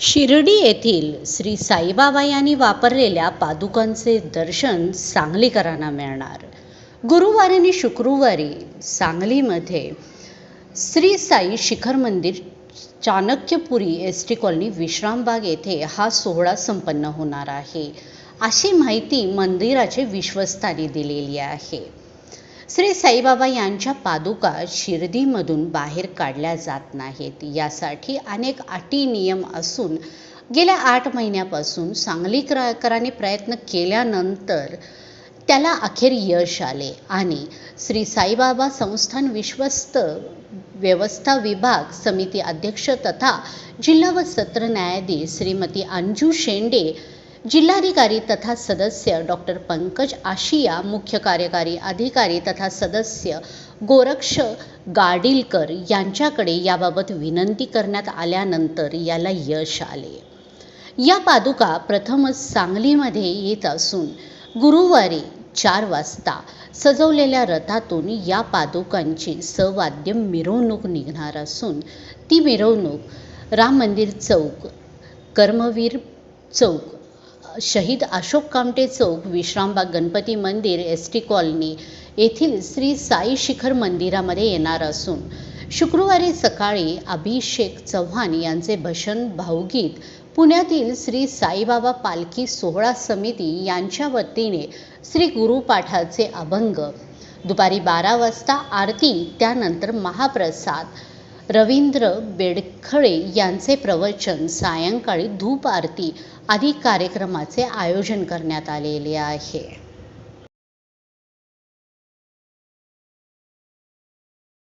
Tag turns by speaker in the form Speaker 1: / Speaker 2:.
Speaker 1: शिर्डी येथील श्री साईबाबा यांनी वापरलेल्या पादुकांचे दर्शन सांगलीकरांना मिळणार. गुरुवारी आणि शुक्रवारी सांगलीमध्ये Shri Sai Shikhar Mandir Chanakyapuri S T colony Vishrambag येथे हा सोहळा संपन्न होणार आहे. अशी माहिती मंदिराचे विश्वस्तांनी दिलेली आहे. श्री साईबाबा यांच्या पादुका शिर्डीमधून बाहेर काढल्या जात नाहीत. यासाठी अनेक अटी नियम असून गेल्या आठ महिन्यापासून सांगलीकरांनी प्रयत्न केल्यानंतर त्याला अखेर यश आले आणि श्री साईबाबा संस्थान विश्वस्त व्यवस्था विभाग समिती अध्यक्ष तथा जिल्हा व सत्र न्यायाधीश श्रीमती अंजू शेंडे जिल्हाधिकारी तथा सदस्य डॉक्टर पंकज आशिया मुख्य कार्यकारी अधिकारी तथा सदस्य गोरक्ष गाडीलकर यांच्याकडे याबाबत विनंती करण्यात आल्यानंतर याला यश आले. या पादुका प्रथमच सांगलीमध्ये येत असून गुरुवारी चार वाजता सजवलेल्या रथातून या पादुकांची सवाद्य मिरवणूक निघणार असून ती मिरवणूक राम मंदिर चौक कर्मवीर चौक शहीद अशोक कामटे चौक विश्रामबाग गणपती मंदिर एस टी कॉलनी येथील श्री साई शिखर मंदिरामध्ये येणार असून शुक्रवारी सकाळी अभिषेक चव्हाण यांचे भशन भावगीत पुण्यातील श्री साईबाबा पालखी सोहळा समिती यांच्या वतीने श्री गुरुपाठाचे अभंग. दुपारी बारा वाजता आरती त्यानंतर महाप्रसाद. रवींद्र बेडखळे यांचे प्रवचन सायंकाळी धूप आरती आदी कार्यक्रमाचे आयोजन करण्यात आलेले आहे.